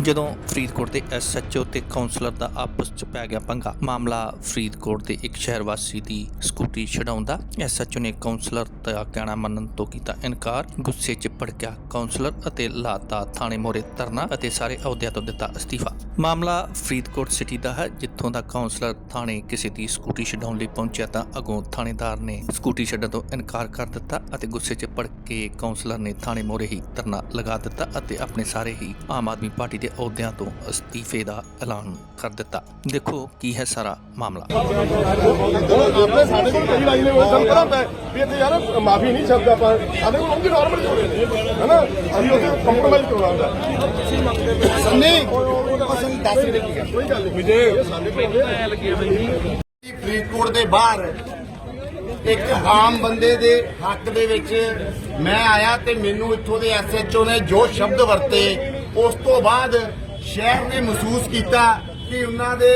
ਜਦੋਂ ਫਰੀਦਕੋਟ ਦੇ ਐਸਐਚਓ ਤੇ ਕਾਉਂਸਲਰ ਦਾ ਆਪਸ 'ਚ ਪੈ ਗਿਆ ਪੰਗਾ, ਮਾਮਲਾ ਫਰੀਦਕੋਟ ਦੇ ਇੱਕ ਸ਼ਹਿਰ ਵਾਸੀ ਦੀ। ਸਕੂਟੀ ਛਡਾਉਂਦਾ ਐਸਐਚਓ ਨੇ ਕਾਉਂਸਲਰ ਦਾ ਕਹਿਣਾ ਮੰਨਣ ਤੋਂ ਕੀਤਾ ਇਨਕਾਰ। ਗੁੱਸੇ 'ਚ ਭੜਕਿਆ ਕਾਉਂਸਲਰ ਅਤੇ ਲਾਤਾ ਥਾਣੇ ਮੋਰੇ ਧਰਨਾ ਅਤੇ ਸਾਰੇ ਅਹੁਦਿਆਂ ਤੋਂ ਦਿੱਤਾ ਅਸਤੀਫਾ। ਮਾਮਲਾ ਫਰੀਦਕੋਟ ਸਿਟੀ ਦਾ ਹੈ ਜਿੱਥੋਂ ਦਾ ਕਾਉਂਸਲਰ ਥਾਣੇ ਕਿਸੇ ਦੀ ਸਕੂਟੀ ਛਡਾਉਣ ਲਈ ਪਹੁੰਚਿਆ ਤਾਂ ਅਗੋਂ ਥਾਣੇਦਾਰ ਨੇ ਸਕੂਟੀ ਛੱਡਣ ਤੋਂ ਇਨਕਾਰ ਕਰ ਦਿੱਤਾ ਅਤੇ ਗੁੱਸੇ 'ਚ ਭੜਕ ਕੇ ਕਾਉਂਸਲਰ ਨੇ ਥਾਣੇ ਮੋਰੇ ਹੀ ਧਰਨਾ ਲਗਾ ਦਿੱਤਾ ਅਤੇ ਆਪਣੇ ਸਾਰੇ ਹੀ ਆਮ ਆਦਮੀ ਪਾਰਟੀ ਦੇ ਅਹੁਦਿਆਂ ਤੋਂ ਅਸਤੀਫੇ ਦਾ ਐਲਾਨ ਕਰ ਦਿੱਤਾ। ਦੇਖੋ ਕੀ ਹੈ ਸਾਰਾ ਮਾਮਲਾ। ਆਪਣੇ ਸਾਡੇ ਕੋਲ ਕਈ ਲਾਈਨ ਨੇ ਉਹ ਸਾਨੂੰ ਪਤਾ ਹੁੰਦਾ ਹੈ। ਵੀ ਇੱਥੇ ਯਾਰ ਮਾਫੀ ਨਹੀਂ ਸ਼ਬਦ ਆਪਾਂ ਸਾਡੇ ਕੋਲ ਉਹਦੀ ਨਾਰਮਲ ਹੀ ਹੋਣੇ ਨੇ ਹੈਨਾ ਅਸੀਂ ਉਹਦੇ ਕੰਪਰੋਮਾਈਜ਼ ਕਰਵਾਉਂਦਾ ਨਹੀਂ ਪਸੰਦ ਦੱਸ ਹੀ ਨਹੀਂ ਕੋਈ ਗੱਲ ਨਹੀਂ ਵਿਜੇ ਸਾਡੇ ਕੋਲ ਫਰੀਦਕੋਟ ਦੇ ਬਾਹਰ ਇੱਕ ਆਮ ਬੰਦੇ ਦੇ ਹੱਕ ਦੇ ਵਿੱਚ ਮੈਂ ਆਇਆ ਤੇ ਮੈਨੂੰ ਇੱਥੋਂ ਦੇ ਐਸਐਚਓ ਨੇ ਜੋ ਸ਼ਬਦ ਵਰਤੇ, ਉਸ ਤੋਂ ਬਾਅਦ ਸ਼ਹਿਰ ਨੇ ਮਹਿਸੂਸ ਕੀਤਾ ਕਿ ਉਹਨਾਂ ਦੇ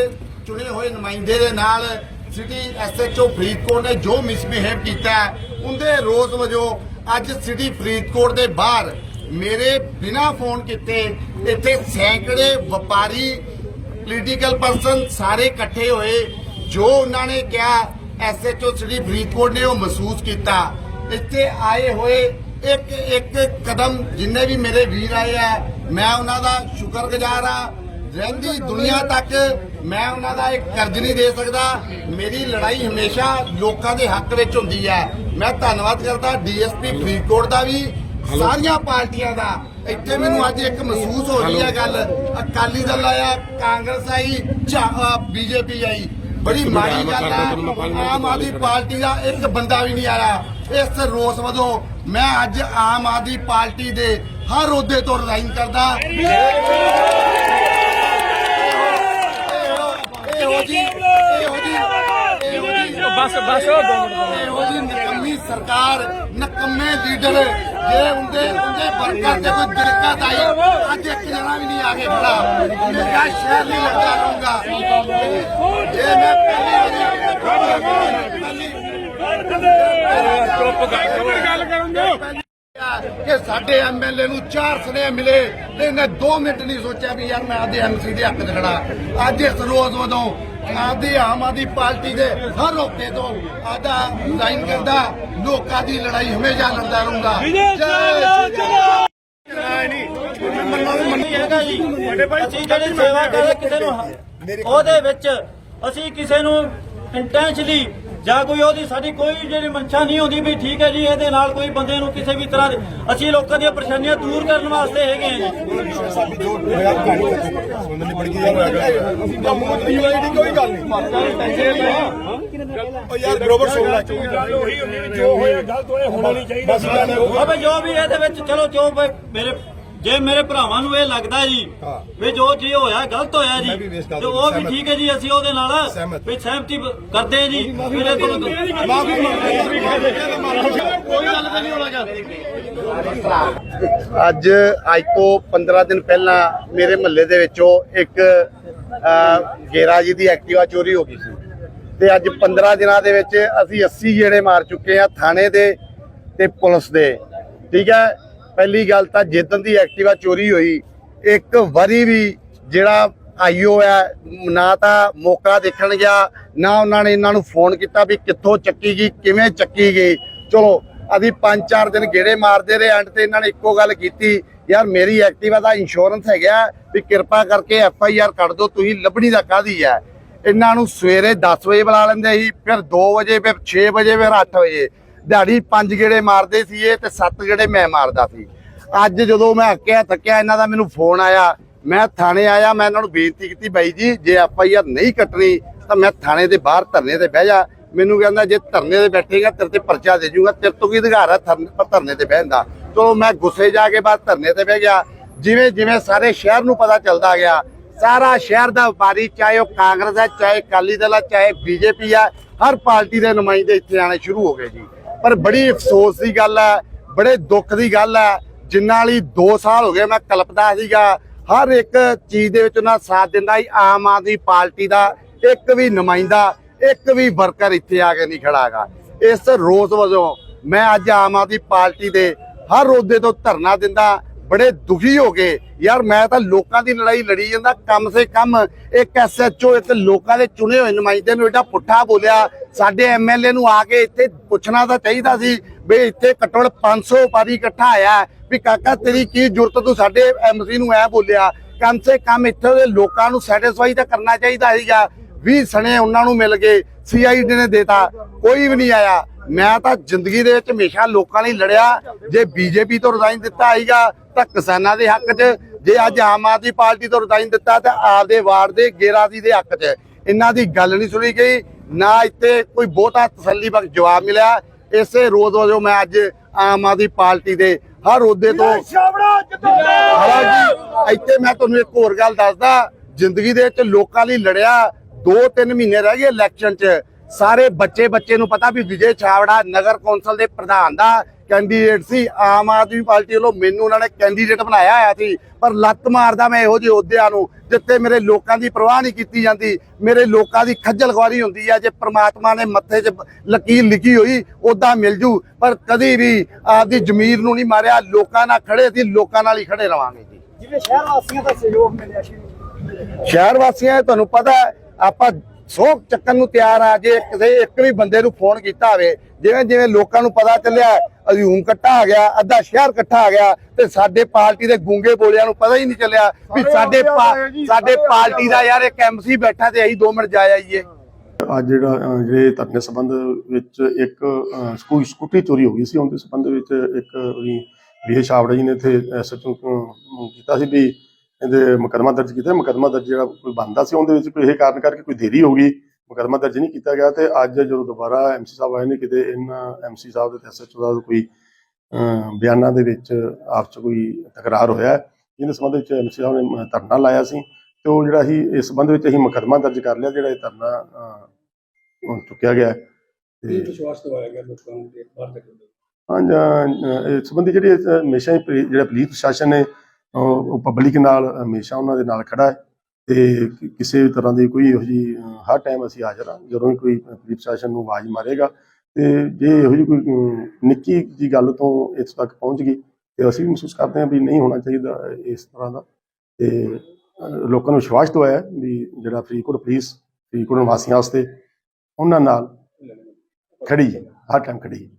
ਚੁਣੇ ਹੋਏ ਨੁਮਾਇੰਦੇ ਦੇ ਨਾਲ ਸਿਟੀ ਐਸਐਚਓ ਫਰੀਦਕੋਟ ਨੇ ਜੋ ਮਿਸਬਿਹੇਵ ਕੀਤਾ, ਉਹਦੇ ਰੋਜ਼ ਵਜੋਂ ਅੱਜ ਸਿਟੀ ਫਰੀਦਕੋਟ ਦੇ ਬਾਹਰ ਮੇਰੇ ਬਿਨਾ ਫੋਨ ਕੀਤੇ ਇੱਥੇ ਸੈਂਕੜੇ ਵਪਾਰੀ ਪੋਲੀਟੀਕਲ ਪਰਸਨ ਸਾਰੇ ਇਕੱਠੇ ਹੋਏ, ਜੋ ਉਹਨਾਂ ਨੇ ਕਿਹਾ ਐਸਐਚਓ ਸ੍ਰੀ ਫਰੀਦਕੋਟ ਨੇ ਉਹ ਮਹਿਸੂਸ ਕੀਤਾ। ਇੱਥੇ ਆਏ ਹੋਏ ਇੱਕ ਇੱਕ ਕਦਮ ਜਿੰਨੇ ਵੀ ਮੇਰੇ ਵੀਰ ਆਏ ਆ, ਮੈਂ ਉਹਨਾਂ ਦਾ ਸ਼ੁਕਰਗੁਜ਼ਾਰ ਆ ਰਹਿੰਦੀ ਦੁਨੀਆ ਤੱਕ ਮੈਂ ਉਹਨਾਂ ਦਾ ਇੱਕ ਕਰਜ਼ ਨਹੀਂ ਦੇ ਸਕਦਾ। ਮੇਰੀ ਲੜਾਈ ਹਮੇਸ਼ਾ ਲੋਕਾਂ ਦੇ ਹੱਕ ਵਿੱਚ ਹੁੰਦੀ ਹੈ। ਮੈਂ ਧੰਨਵਾਦ ਕਰਦਾ ਡੀਐਸਪੀ ਫਰੀਦਕੋਟ ਦਾ ਵੀ। ਸਾਰੀਆਂ ਪਾਰਟੀਆਂ ਦਾ। ਇੱਥੇ ਮੈਨੂੰ ਅੱਜ ਇੱਕ ਮਹਿਸੂਸ ਹੋ ਰਹੀ ਹੈ ਗੱਲ। ਅਕਾਲੀ ਦਲ ਆਇਆ ਕਾਂਗਰਸ ਆਈ ਬੀਜੇਪੀ ਆਈ। ਬੜੀ ਮਾੜੀ ਗੱਲ ਹੈ ਆਮ ਆਦਮੀ ਪਾਰਟੀ ਦਾ ਇੱਕ ਬੰਦਾ ਵੀ ਨਹੀਂ ਆਇਆ। ਇਸ ਰੋਸ ਵਜੋਂ ਮੈਂ ਅੱਜ ਆਮ ਆਦਮੀ ਪਾਰਟੀ ਦੇ ਹਰ ਅਹੁਦੇ ਤੋਂ ਰਿਜ਼ਾਈਨ ਕਰਦਾ। ਇਹੋ ਜੀ ਇਹੋ ਜੀ ਇਹੋ ਜੀ ਬਸ ਬਸ ਇਹੋ ਜੀ ਨਕਮੀ ਸਰਕਾਰ ਨਕਮੇ ਲੀਡਰ ਜੇ ਹੁੰਦੇ ਹੁੰਦੇ ਵਰਕਰ ਤੇ ਕੋਈ ਦਿੱਕਤ ਆਈ ਅੱਜ ਇੱਕ ਜਣਾ ਵੀ ਨਹੀਂ ਆ ਕੇ ਖੜਾ। ਮੇਰਾ ਸ਼ਹਿਰ ਨਹੀਂ ਲੱਗਦਾ ਰਹੂੰਗਾ। ਜੇ ਮੈਂ ਪਹਿਲੀ ਚੁੱਪ ਕਰ ਗੱਲ ਕਰਨ ਦਿਓ। ਕਿ ਸਾਡੇ ਐਮਐਲਏ ਨੂੰ ਚਾਰ ਸਨੇ ਮਿਲੇ ਤੇ ਇਹਨੇ 2 ਮਿੰਟ ਨਹੀਂ ਸੋਚਿਆ ਵੀ ਯਾਰ ਮੈਂ ਆਦੇ ਐਮਸੀ ਦੇ ਹੱਕ 'ਚ ਖੜਾ। ਅੱਜ ਇਸ ਰੋਜ਼ ਵਦੋਂ ਆਦੀ ਆਮ ਆਦੀ ਪਾਰਟੀ ਦੇ ਹਰ ਰੋਕੇ ਤੋਂ ਆਦਾ ਲਾਈਨ ਕਰਦਾ ਲੋਕਾਂ ਦੀ ਲੜਾਈ ਹਮੇਸ਼ਾ ਲੜਦਾ ਰਹੂੰਗਾ। ਨਹੀਂ ਹੈਗਾ ਜੀ। ਅਸੀਂ ਜਿਹੜੀ ਸੇਵਾ ਕਰਦੇ ਕਿਸੇ ਨੂੰ ਉਹਦੇ ਵਿੱਚ ਅਸੀਂ ਕਿਸੇ ਨੂੰ ਇੰਟੈਂਸ਼ਨਲੀ ਜਾਂ ਕੋਈ ਉਹਦੀ ਸਾਡੀ ਕੋਈ ਜਿਹੜੀ ਮਨਸ਼ਾ ਨਹੀਂ ਹੁੰਦੀ ਵੀ ਠੀਕ ਹੈ ਜੀ ਇਹਦੇ ਨਾਲ ਕੋਈ ਬੰਦੇ ਨੂੰ ਕਿਸੇ ਵੀ ਤਰ੍ਹਾਂ ਦੇ ਅਸੀਂ ਲੋਕਾਂ ਦੀਆਂ ਪਰੇਸ਼ਾਨੀਆਂ ਦੂਰ ਕਰਨ ਵਾਸਤੇ ਹੈਗੇ ਹਾਂ ਜੀ। ਮੋਦੀ ਵਾਲੀ ਦੀ ਕੋਈ ਗੱਲ ਨਹੀਂ ਉਹ ਯਾਰ ਬਰੋਬਰ ਸੁਣ ਲੈ। ਉਹੀ ਹੁੰਦੀ ਵੀ ਜੋ ਹੋਇਆ ਗਲਤ ਹੋਇਆ ਹੋਣਾ ਨਹੀਂ ਚਾਹੀਦਾ। ਅਬੇ ਜੋ ਵੀ ਇਹਦੇ ਵਿੱਚ ਚਲੋ ਜੋ ਮੇਰੇ ਜੇ ਮੇਰੇ ਭਰਾਵਾਂ ਨੂੰ ਇਹ ਲੱਗਦਾ ਜੀ ਵੀ ਜੋ ਜੀ ਹੋਇਆ ਗਲਤ ਹੋਇਆ ਜੀ ਤੇ ਉਹ ਵੀ। ਠੀਕ ਹੈ ਜੀ ਅਸੀਂ ਉਹਦੇ ਨਾਲ ਸਹਿਮਤ। ਵੀ ਸਹਿਮਤੀ ਕਰਦੇ ਜੀ। ਮੇਰੇ ਕੋਲ ਮਾਫੀ ਕੋਈ ਗੱਲ ਨਹੀਂ ਹੋਣਾ ਅੱਜ ਅੱਜ ਤੋਂ 15 ਦਿਨ ਪਹਿਲਾਂ ਮੇਰੇ ਮਹੱਲੇ ਦੇ ਵਿੱਚੋਂ ਇੱਕ ਗੇਰਾ ਜੀ ਦੀ ਐਕਟਿਵਾ ਚੋਰੀ ਹੋ ਗਈ ਸੀ। ਤੇ ਅੱਜ 15 ਦਿਨਾਂ ਦੇ ਵਿੱਚ ਅਸੀਂ 80 ਜਿਹੜੇ ਮਾਰ ਚੁੱਕੇ ਆ ਥਾਣੇ ਦੇ ਤੇ ਪੁਲਿਸ ਦੇ। ਠੀਕ ਹੈ? ਪਹਿਲੀ ਗੱਲ ਤਾਂ ਜਿੱਦਣ ਦੀ ਐਕਟਿਵਾ ਚੋਰੀ ਹੋਈ, ਇੱਕ ਵਾਰੀ ਵੀ ਜਿਹੜਾ ਆਈਓ ਹੈ, ਨਾ ਤਾਂ ਮੌਕਾ ਦੇਖਣ ਗਿਆ, ਨਾ ਉਹਨਾਂ ਨੇ ਇਹਨਾਂ ਨੂੰ ਫੋਨ ਕੀਤਾ ਵੀ ਕਿੱਥੋਂ ਚੱਕੀ ਗਈ, ਕਿਵੇਂ ਚੱਕੀ ਗਈ। ਚਲੋ, ਅਸੀਂ ਪੰਜ ਚਾਰ ਦਿਨ ਗੇੜੇ ਮਾਰਦੇ ਰਹੇ ਐਂਡ ਤੇ ਇਹਨਾਂ ਨੇ ਇੱਕੋ ਗੱਲ ਕੀਤੀ, ਯਾਰ ਮੇਰੀ ਐਕਟਿਵਾ ਦਾ ਇੰਸ਼ੋਰੈਂਸ ਹੈਗਾ, ਵੀ ਕਿਰਪਾ ਕਰਕੇ ਐਫ ਆਈ ਆਰ ਕੱਢ ਦਿਓ, ਤੁਸੀਂ ਲੱਭਣੀ ਦਾ ਕਾਦੀ ਹੈ। ਇਹਨਾਂ ਨੂੰ ਸਵੇਰੇ 10 ਵਜੇ ਬੁਲਾ ਲੈਂਦੇ ਸੀ, ਫਿਰ 2 ਵਜੇ, ਫਿਰ 6 ਵਜੇ, ਫਿਰ 8 ਵਜੇ। ਦਿਹਾੜੀ ਪੰਜ ਗੇੜੇ ਮਾਰਦੇ ਸੀ ਇਹ ਤੇ ਸੱਤ ਗੇੜੇ ਮੈਂ ਮਾਰਦਾ ਸੀ। ਅੱਜ ਜਦੋਂ ਮੈਂ ਅੱਕਿਆ, ਥੱਕਿਆ, ਇਹਨਾਂ ਦਾ ਮੈਨੂੰ ਫੋਨ ਆਇਆ। ਮੈਂ ਥਾਣੇ ਆਇਆ, ਮੈਂ ਇਹਨਾਂ ਨੂੰ ਬੇਨਤੀ ਕੀਤੀ, ਬਾਈ ਜੀ, ਜੇ ਐਫ ਆਈ ਨਹੀਂ ਕੱਟਣੀ, ਤਾਂ ਮੈਂ ਥਾਣੇ ਦੇ ਬਾਹਰ ਧਰਨੇ ਤੇ ਬਹਿ ਜਾ। ਮੈਨੂੰ ਕਹਿੰਦਾ, ਜੇ ਧਰਨੇ ਤੇ ਬੈਠੇਗਾ, ਤੇਰੇ ਤੇ ਪਰਚਾ ਦੇ ਜੂਗਾ, ਤੇਰੇ ਤੋਂ ਕੀ ਅਧਿਕਾਰ ਹੈ ਧਰਨੇ ਤੇ ਬਹਿਣ ਦਾ? ਚਲੋ, ਮੈਂ ਗੁੱਸੇ ਜਾ ਕੇ ਬਾਅਦ ਧਰਨੇ ਤੇ ਬਹਿ ਗਿਆ। ਜਿਵੇਂ ਜਿਵੇਂ ਸਾਰੇ ਸ਼ਹਿਰ ਨੂੰ ਪਤਾ ਚੱਲਦਾ ਗਿਆ, ਸਾਰਾ ਸ਼ਹਿਰ ਦਾ ਵਪਾਰੀ, ਚਾਹੇ ਉਹ ਕਾਂਗਰਸ ਹੈ, ਚਾਹੇ ਅਕਾਲੀ ਦਲ ਹੈ, ਚਾਹੇ ਬੀਜੇਪੀ ਹੈ, ਹਰ ਪਾਰਟੀ ਦੇ ਨੁਮਾਇੰਦੇ ਇੱਥੇ ਆਣੇ ਸ਼ੁਰੂ ਹੋ ਗਏ ਜੀ। ਪਰ ਬੜੀ ਅਫਸੋਸ ਦੀ ਗੱਲ ਹੈ, ਬੜੇ ਦੁੱਖ ਦੀ ਗੱਲ ਹੈ, ਜਿੰਨਾਂ ਵਾਲੀ 2 ਸਾਲ ਹੋ ਗਏ ਮੈਂ ਕਲਪਦਾ ਸੀਗਾ। ਹਰ ਇੱਕ ਚੀਜ਼ ਦੇ ਵਿੱਚ ਉਹਨਾਂ ਸਾਥ ਦਿੰਦਾ ਸੀ, ਆਮ ਆਦਮੀ ਪਾਰਟੀ ਦਾ, ਇੱਕ ਵੀ ਨੁਮਾਇੰਦਾ, ਇੱਕ ਵੀ ਵਰਕਰ ਇੱਥੇ ਆ ਕੇ ਨਹੀਂ ਖੜਾਗਾ ਇਸ ਰੋਸ ਵਜੋਂ ਮੈਂ ਅੱਜ ਆਮ ਆਦਮੀ ਪਾਰਟੀ ਦੇ ਹਰ ਅਹੁਦੇ ਤੋਂ ਧਰਨਾ ਦਿੰਦਾ ਬੜੇ ਦੁਖੀ ਹੋ ਗਏ ਯਾਰ ਮੈਂ ਤਾਂ ਲੋਕਾਂ ਦੀ ਲੜਾਈ ਲੜੀ ਜਾਂਦਾ, ਕਮ ਸੇ ਕਮ, ਇੱਕ ਐਸਐਚਓ ਇੱਕ ਲੋਕਾਂ ਦੇ ਚੁਣੇ ਹੋਏ ਨੁਮਾਇੰਦੇ ਨੂੰ ਏਡਾ ਪੁੱਠਾ ਬੋਲਿਆ। ਸਾਡੇ ਐਮਐਲਏ ਨੂੰ ਆ ਕੇ ਇੱਥੇ ਪੁੱਛਣਾ ਤਾਂ ਚਾਹੀਦਾ ਸੀ ਵੀ ਇੱਥੇ ਘੱਟੋ ਘੱਟ 500 ਵਪਾਰੀ ਇਕੱਠਾ ਆਇਆ ਵੀ ਕਾਕਾ, ਤੇਰੀ ਕੀ ਜ਼ਰੂਰਤ ਤੂੰ ਸਾਡੇ ਐਮਸੀ ਨੂੰ ਐ ਬੋਲਿਆ, ਕਮ ਸੇ ਕਮ ਇੱਥੇ ਦੇ ਲੋਕਾਂ ਨੂੰ ਸੈਟੀਸਫਾਈ ਤਾਂ ਕਰਨਾ ਚਾਹੀਦਾ ਸੀਗਾ। ਵੀ ਸਣੇ ਉਹਨਾਂ ਨੂੰ ਮਿਲ ਗਏ। ਸੀਆਈਡੀ ਨੇ ਦੇਤਾ ਕੋਈ ਵੀ ਨਹੀਂ ਆਇਆ। ਮੈਂ ਤਾਂ ਜ਼ਿੰਦਗੀ ਦੇ ਵਿੱਚ ਹਮੇਸ਼ਾ ਲੋਕਾਂ ਲਈ ਲੜਿਆ। ਜੇ ਬੀਜੇਪੀ ਤੋਂ ਰਿਜ਼ਾਈਨ ਦਿੱਤਾ ਆਈਗਾ ਤਾਂ ਕਿਸਾਨਾਂ ਦੇ ਹੱਕ 'ਚ। ਜੇ ਅੱਜ ਆਮ ਆਦਮੀ ਪਾਰਟੀ ਤੋਂ ਰਿਜ਼ਾਈਨ ਦਿੱਤਾ ਤਾਂ ਆਪਦੇ ਵਾਰਡ ਦੇ ਗੇਰਾਦੀ ਦੇ ਹੱਕ 'ਚ। ਇਹਨਾਂ ਦੀ ਗੱਲ ਨਹੀਂ ਸੁਣੀ ਗਈ ਨਾ ਇੱਥੇ ਕੋਈ ਬਹੁਤਾ ਤਸੱਲੀ ਬਖਸ਼ ਜਵਾਬ ਮਿਲਿਆ। ਇਸੇ ਰੋਜ਼ ਵਜੋਂ ਮੈਂ ਅੱਜ ਆਮ ਆਦਮੀ ਪਾਰਟੀ ਦੇ ਹਰ ਅਹੁਦੇ ਤੋਂ ਹਾਲਾਂਕਿ ਇੱਥੇ ਮੈਂ ਤੁਹਾਨੂੰ ਇੱਕ ਹੋਰ ਗੱਲ ਦੱਸਦਾ। ਜ਼ਿੰਦਗੀ ਦੇ ਵਿੱਚ ਲੋਕਾਂ ਲਈ ਲੜਿਆ 2-3 ਮਹੀਨੇ ਰਹਿ ਗਏ ਇਲੈਕਸ਼ਨ 'ਚ। ਸਾਰੇ ਬੱਚੇ ਬੱਚੇ ਨੂੰ ਪਤਾ ਵੀ ਵਿਜੇ ਛਾਵੜਾ ਨਗਰ ਕੌਂਸਲ ਦੇ ਪ੍ਰਧਾਨ ਦਾ ਕੈਂਡੀਡੇਟ ਸੀ। ਆਮ ਆਦਮੀ ਪਾਰਟੀ ਵੱਲੋਂ ਮੈਨੂੰ ਉਹਨਾਂ ਨੇ ਕੈਂਡੀਡੇਟ ਬਣਾਇਆ ਹੋਇਆ ਸੀ। ਪਰ ਲੱਤ ਮਾਰਦਾ ਮੈਂ ਇਹੋ ਜਿਹੇ ਅਹੁਦਿਆਂ ਨੂੰ ਜਿੱਥੇ ਮੇਰੇ ਲੋਕਾਂ ਦੀ ਪਰਵਾਹ ਨਹੀਂ ਕੀਤੀ ਜਾਂਦੀ। ਮੇਰੇ ਲੋਕਾਂ ਦੀ ਖੱਜਲ ਖੁਆਰੀ ਹੁੰਦੀ ਆ ਜੇ ਪ੍ਰਮਾਤਮਾ ਨੇ ਮੱਥੇ 'ਚ ਲਕੀਰ ਲਿਖੀ ਹੋਈ ਉਦਾਂ ਮਿਲ ਜੂ। ਪਰ ਕਦੀ ਵੀ ਆਪਦੀ ਜ਼ਮੀਰ ਨੂੰ ਨਹੀਂ ਮਾਰਿਆ। ਲੋਕਾਂ ਨਾਲ ਖੜੇ ਸੀ ਲੋਕਾਂ ਨਾਲ ਹੀ ਖੜੇ ਰਵਾਂਗੇ ਜੀ। ਜਿਵੇਂ ਸ਼ਹਿਰ ਵਾਸੀਆਂ ਦਾ ਸਹਿਯੋਗ ਮਿਲਿਆ ਸੀ ਸ਼ਹਿਰ ਵਾਸੀਆਂ ਤੁਹਾਨੂੰ ਪਤਾ ਹੈ, ਆਪਾਂ ਸੋਖ ਚੱਕਣ ਨੂੰ ਤਿਆਰ ਆ ਜੇ ਕਿਸੇ ਇੱਕ ਵੀ ਬੰਦੇ ਨੂੰ ਫੋਨ ਕੀਤਾ ਹੋਵੇ ਜਿਵੇਂ ਜਿਵੇਂ ਲੋਕਾਂ ਨੂੰ ਪਤਾ ਚੱਲਿਆ ਅਜ਼ੂਮ ਇਕੱਠਾ ਆ ਗਿਆ ਅੱਧਾ ਸ਼ਹਿਰ ਇਕੱਠਾ ਆ ਗਿਆ ਤੇ ਸਾਡੇ ਪਾਰਟੀ ਦੇ ਗੂੰਗੇ ਬੋਲਿਆਂ ਨੂੰ ਪਤਾ ਹੀ ਨਹੀਂ ਚੱਲਿਆ ਵੀ ਸਾਡੇ ਸਾਡੇ ਪਾਰਟੀ ਦਾ ਯਾਰ ਇੱਕ ਐਮਸੀ ਬੈਠਾ ਤੇ ਅਸੀਂ 2 ਮਿੰਟ ਜਾ ਆਈਏ। ਅੱਜ ਜਿਹੜਾ ਜਿਹੜੇ ਧਰਨੇ ਸੰਬੰਧ ਵਿੱਚ ਇੱਕ ਅਹ, ਸਕੂ- ਸਕੂਟਰੀ ਚੋਰੀ ਹੋ ਗਈ ਸੀ ਉਹਦੇ ਸੰਬੰਧ ਵਿੱਚ ਇੱਕ ਵੀ ਛਾਵੜਾ ਜੀ ਨੇ ਇੱਥੇ ਐਸਐਚਓ ਕੀਤਾ ਸੀ ਵੀ ਇਹਦੇ ਮੁਕੱਦਮਾ ਦਰਜ ਕੀਤਾ। ਮੁਕੱਦਮਾ ਦਰਜ ਜਿਹੜਾ ਕੋਈ ਬੰਦਾ ਸੀ ਉਹਦੇ ਵਿੱਚ ਕੋਈ ਇਹ ਕਾਰਨ ਕਰਕੇ ਕੋਈ ਦੇਰੀ ਹੋ ਗਈ। ਮੁਕੱਦਮਾ ਦਰਜ ਨਹੀਂ ਕੀਤਾ ਗਿਆ ਤੇ ਅੱਜ ਜਦੋਂ ਦੁਬਾਰਾ ਐਮਸੀ ਸਾਹਿਬ ਆਏ ਨੇ ਕਿਤੇ ਇਹਨਾਂ ਐਮਸੀ ਸਾਹਿਬ ਤੇ ਐਸਐਚਓ ਦਾ ਕੋਈ ਬਿਆਨਾਂ ਦੇ ਵਿੱਚ ਆਪਸ ਕੋਈ ਤਕਰਾਰ ਹੋਇਆ ਹੈ। ਜਿਹਦੇ ਸੰਬੰਧ ਵਿੱਚ ਐਮਸੀ ਸਾਹਿਬ ਨੇ ਧਰਨਾ ਲਾਇਆ ਸੀ ਤੇ ਉਹ ਜਿਹੜਾ ਸੀ ਇਸ ਸੰਬੰਧ ਵਿੱਚ ਅਸੀਂ ਮੁਕੱਦਮਾ ਦਰਜ ਕਰ ਲਿਆ ਜਿਹੜਾ ਇਹ ਧਰਨਾ ਚੁੱਕਿਆ ਗਿਆ ਹੈ। ਤੇ ਵਿਸ਼ਵਾਸ ਦਵਾਇਆ ਗਿਆ ਲੋਕਾਂ ਨੂੰ ਕਿ ਬਾਹਰ ਤੱਕ ਹਾਂ ਜਾਂ ਇਸ ਸੰਬੰਧੀ ਜਿਹੜੀ ਹਮੇਸ਼ਾ ਹੀ ਜਿਹੜਾ ਪੁਲਿਸ ਪ੍ਰਸ਼ਾਸਨ ਨੇ ਉਹ ਪਬਲਿਕ ਨਾਲ ਹਮੇਸ਼ਾ ਉਹਨਾਂ ਦੇ ਨਾਲ ਖੜਾ ਹੈ ਤੇ ਕਿਸੇ ਵੀ ਤਰ੍ਹਾਂ ਦੀ ਕੋਈ ਇਹੋ ਜਿਹੀ ਹਰ ਟਾਈਮ ਅਸੀਂ ਹਾਜ਼ਰ ਹਾਂ, ਜਦੋਂ ਵੀ ਕੋਈ ਪੁਲਿਸ ਪ੍ਰਸ਼ਾਸਨ ਨੂੰ ਆਵਾਜ਼ ਮਾਰੇਗਾ ਤੇ ਜੇ ਇਹੋ ਜਿਹੀ ਕੋਈ ਨਿੱਕੀ ਜੀ ਗੱਲ ਤੋਂ ਇਸ ਤੱਕ ਪਹੁੰਚ ਗਈ ਤੇ ਅਸੀਂ ਮਹਿਸੂਸ ਕਰਦੇ ਹਾਂ ਵੀ ਨਹੀਂ ਹੋਣਾ ਚਾਹੀਦਾ ਇਸ ਤਰ੍ਹਾਂ ਦਾ ਤੇ ਲੋਕਾਂ ਨੂੰ ਵਿਸ਼ਵਾਸ ਦਵਾਇਆ ਵੀ ਜਿਹੜਾ ਫਰੀਦਕੋਟ ਪੁਲਿਸ, ਫਰੀਦਕੋਟ ਨਿਵਾਸੀਆਂ ਵਾਸਤੇ ਉਹਨਾਂ ਨਾਲ ਖੜੀ ਹੈ, ਹਰ ਟਾਈਮ ਖੜੀ ਹੈ।